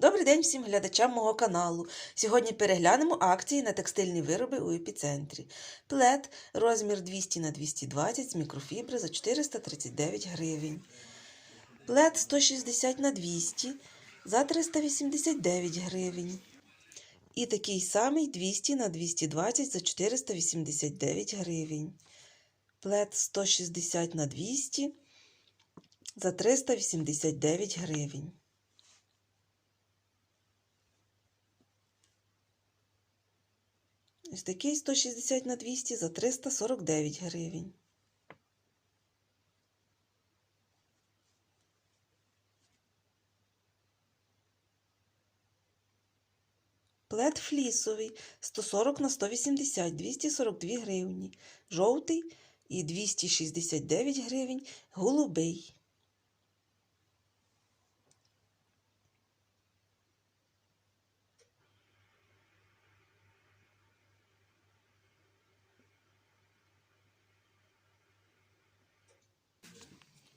Добрий день всім глядачам мого каналу. Сьогодні переглянемо акції на текстильні вироби у епіцентрі. Плед розмір 200 на 220 з мікрофібри за 439 гривень. Плед 160 на 200 за 389 гривень. І такий самий 200 на 220 за 489 гривень. Плед 160 на 200 за 389 гривень. Ось такий 160 на 200 за 349 гривень. Плед флісовий 140 на 180 242 гривні. Жовтий і 269 гривень. Голубий.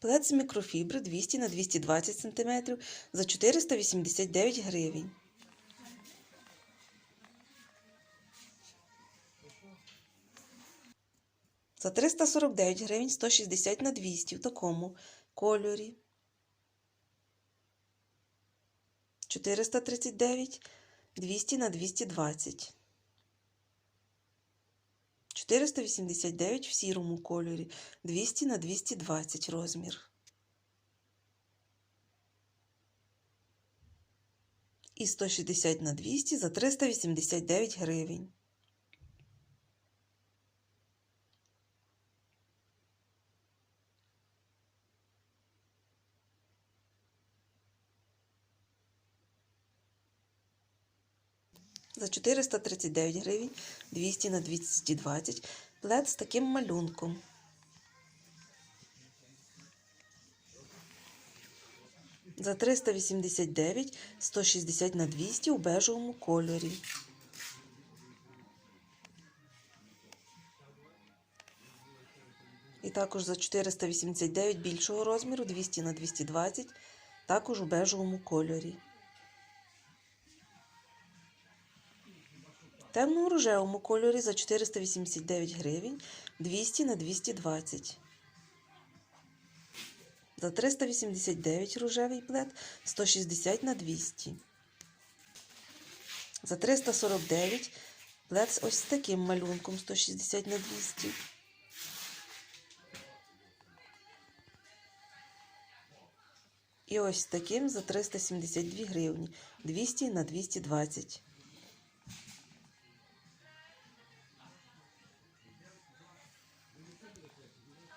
Плед з мікрофібри 200 на 220 см за 489 гривень. За 349 гривень 160 на 200 в такому кольорі. 439 200 на 220. 489 в сірому кольорі, 200 на 220 розмір. І 160 на 200 за 389 гривень. За 439 гривень 200 на 220 плед з таким малюнком. За 389 160 на 200 у бежевому кольорі. І також за 489 більшого розміру 200 на 220 також у бежевому кольорі. Темно-рожевому кольорі за 489 гривень 200 на 220. За 389 рожевий плед 160 на 200. За 349 плед з ось таким малюнком 160 на 200. І ось таким за 372 гривні 200 на 220.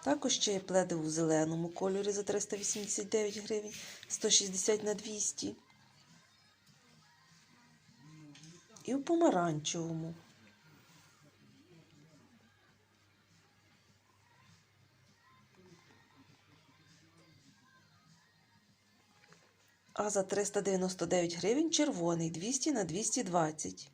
Також ще є пледи у зеленому кольорі за 389 гривень, 160 на 200. І у помаранчевому. А за 399 гривень червоний 200 на 220.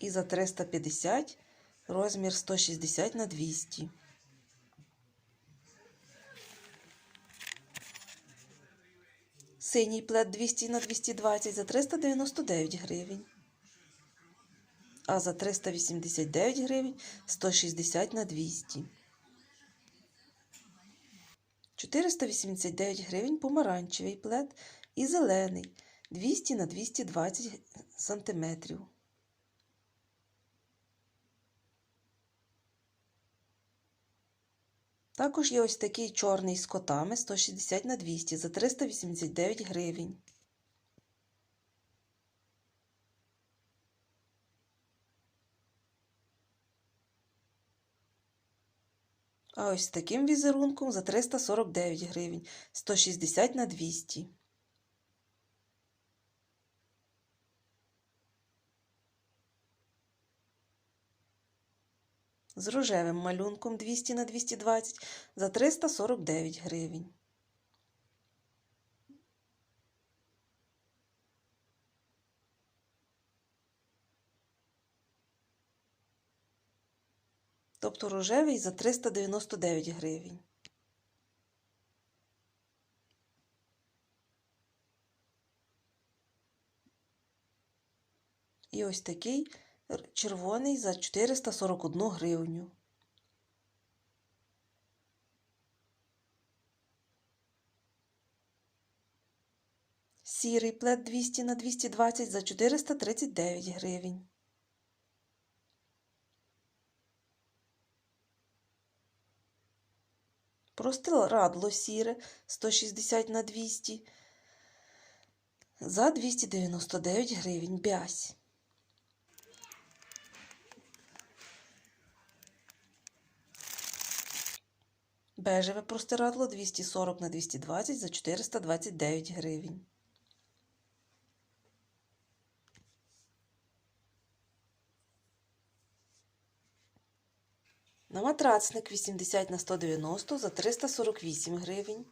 І за 350 розмір 160 на 200. Синій плед 200 на 220 за 399 гривень. А за 389 гривень 160 на 200. 489 гривень помаранчевий плед і зелений 200 на 220 сантиметрів. Також є ось такий чорний з котами 160 на 200 за 389 гривень. А ось таким візерунком за 349 гривень 160 на 200. з рожевим малюнком 200 на 220 за 349 гривень. Тобто рожевий за 399 гривень. І ось такий червоний за 441 гривню. Сірий плед 200 на 220 за 439 гривень. Простирадло сіре 160 на 200 за 299 гривень. Бязь. Бежеве простирадло 240 на 220 за 429 гривень. На матрацник 80 на 190 за 348 гривень.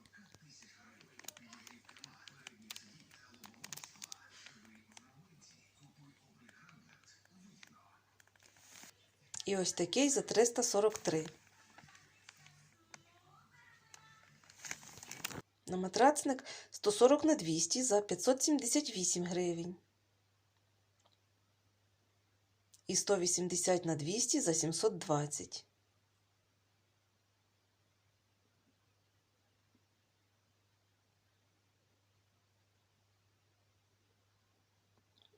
І ось такий за 343. На матрацник 140 на 200 за 578 гривень. І 180 на 200 за 720.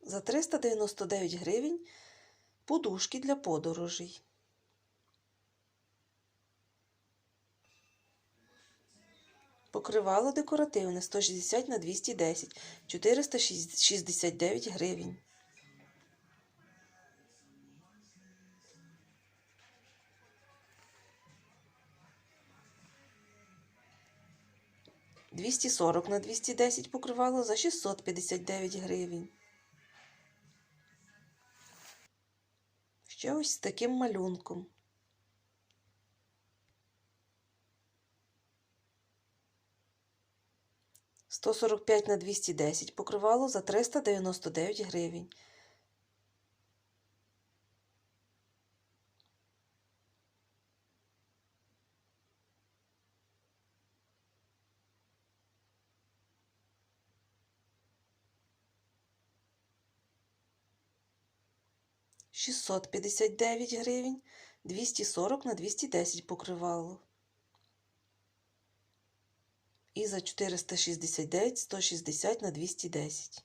За 399 гривень подушки для подорожей. Покривало декоративне 160 на 210, 469 гривень. Двісті сорок на двісті десять покривало за 659 гривень. Ще ось з таким малюнком. Сто сорок п'ять на двісті десять покривало за триста дев'яносто дев'ять гривень. Шістсот п'ятдесят дев'ять гривень, двісті сорок на двісті десять покривало. І за 469 160 на 210.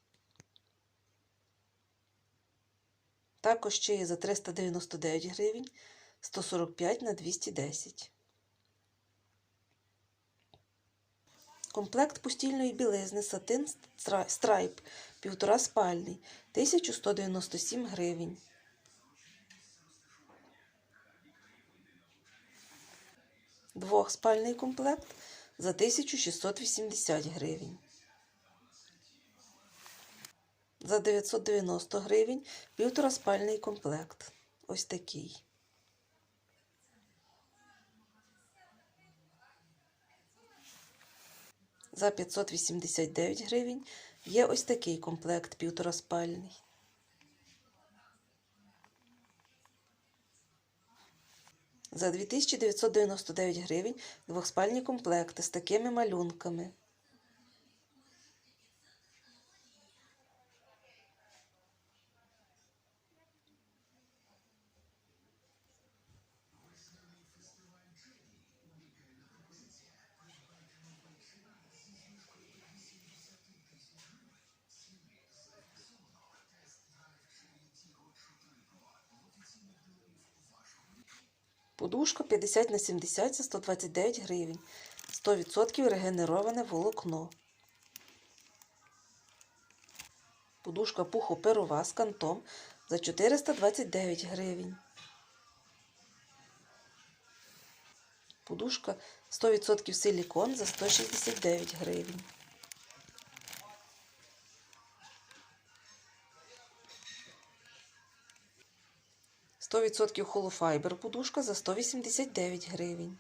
Також ще є за 399 гривень 145 на 210. Комплект постільної білизни сатин страйп півтора спальний 1197 гривень. Двохспальний комплект за 1680 гривень. За 990 гривень півтораспальний комплект. Ось такий. За 589 гривень є ось такий комплект півтораспальний. За 2999 гривень двохспальні комплекти з такими малюнками. Подушка 50 на 70 за 129 гривень. 100% регенероване волокно. Подушка пухоперова з кантом за 429 гривень. Подушка 100% силікон за 169 гривень. Сто відсотків холофайбер подушка за 189 гривень.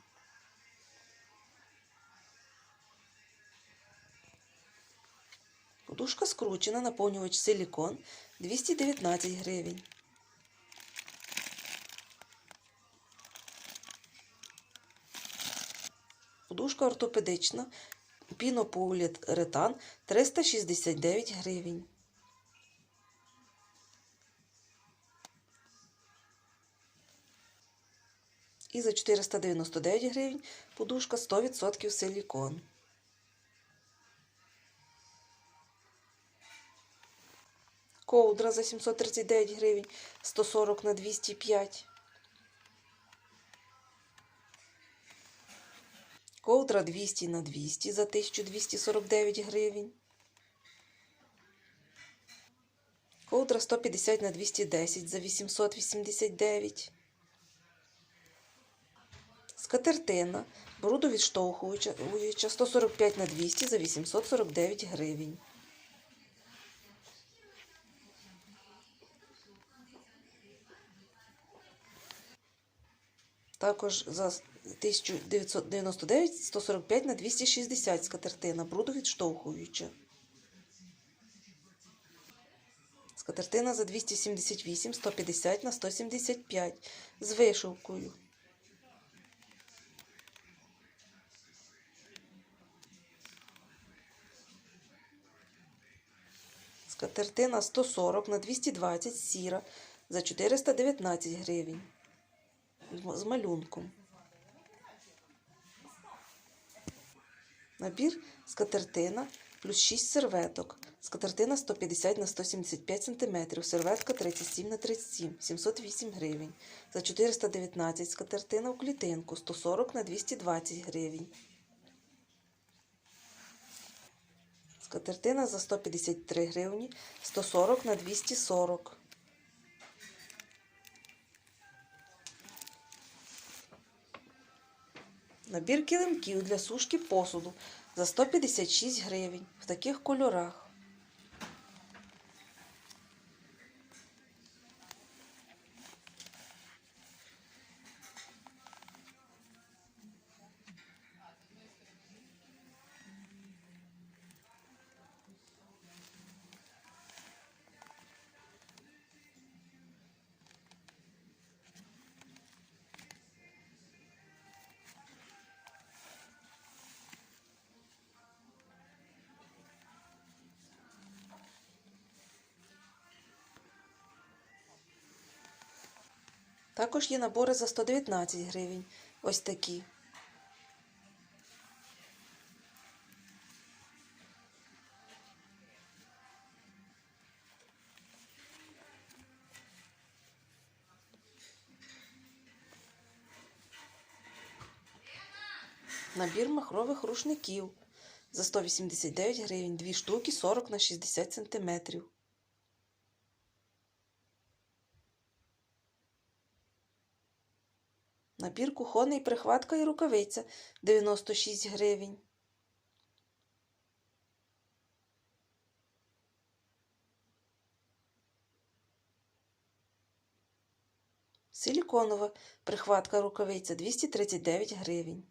Подушка скручена, наповнювач силікон 219 гривень. Подушка ортопедична, пінополіуретан 369 гривень. І за 499 гривень подушка 100% силікон. Ковдра за 739 гривень 140 на 205. Ковдра 200 на 200 за 1249 гривень. Ковдра 150 на 210 за 889. Скатертина брудовідштовхуюча 145 на 200 за 849 гривень. Також за 1999 145 на 260 скатертина брудовідштовхуюча. Скатертина за 278 150 на 175 з вишивкою. Скатертина 140 на 220 сіра за 419 гривень з малюнком. Набір скатертина плюс 6 серветок. Скатертина 150 на 175 см, серветка 37 на 37, 708 гривень. За 419 скатертина в клітинку 140 на 220 гривень. Скатертина за 153 гривні 140 на 240. Набір килимків для сушки посуду за 156 гривень в таких кольорах. Також є набори за 119 гривень. Ось такі. Набір махрових рушників за 189 гривень, дві штуки 40 на 60 сантиметрів. Набір кухонний прихватка і рукавиця 96 гривень. Силіконова прихватка рукавиця 239 гривень.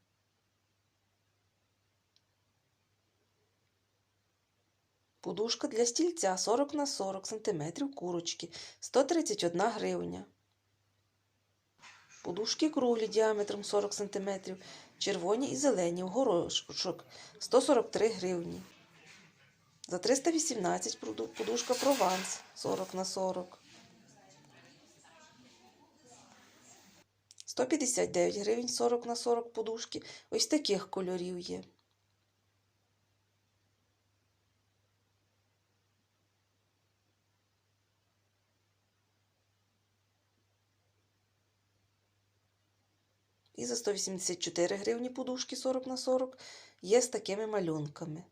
Подушка для стільця 40 на 40 см курочки 131 гривня. Подушки круглі діаметром 40 см, червоні і зелені в горошок 143 гривні. За 318 подушка Прованс 40 на 40. 159 гривень 40 на 40 подушки. Ось таких кольорів є. І за 184 гривні подушки 40 на 40 є з такими малюнками.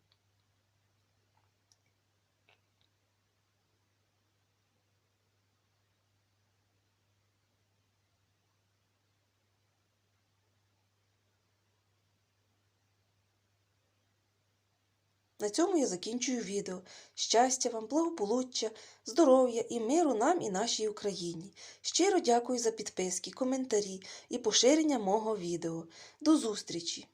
На цьому я закінчую відео. Щастя вам, благополуччя, здоров'я і миру нам і нашій Україні. Щиро дякую за підписки, коментарі і поширення мого відео. До зустрічі!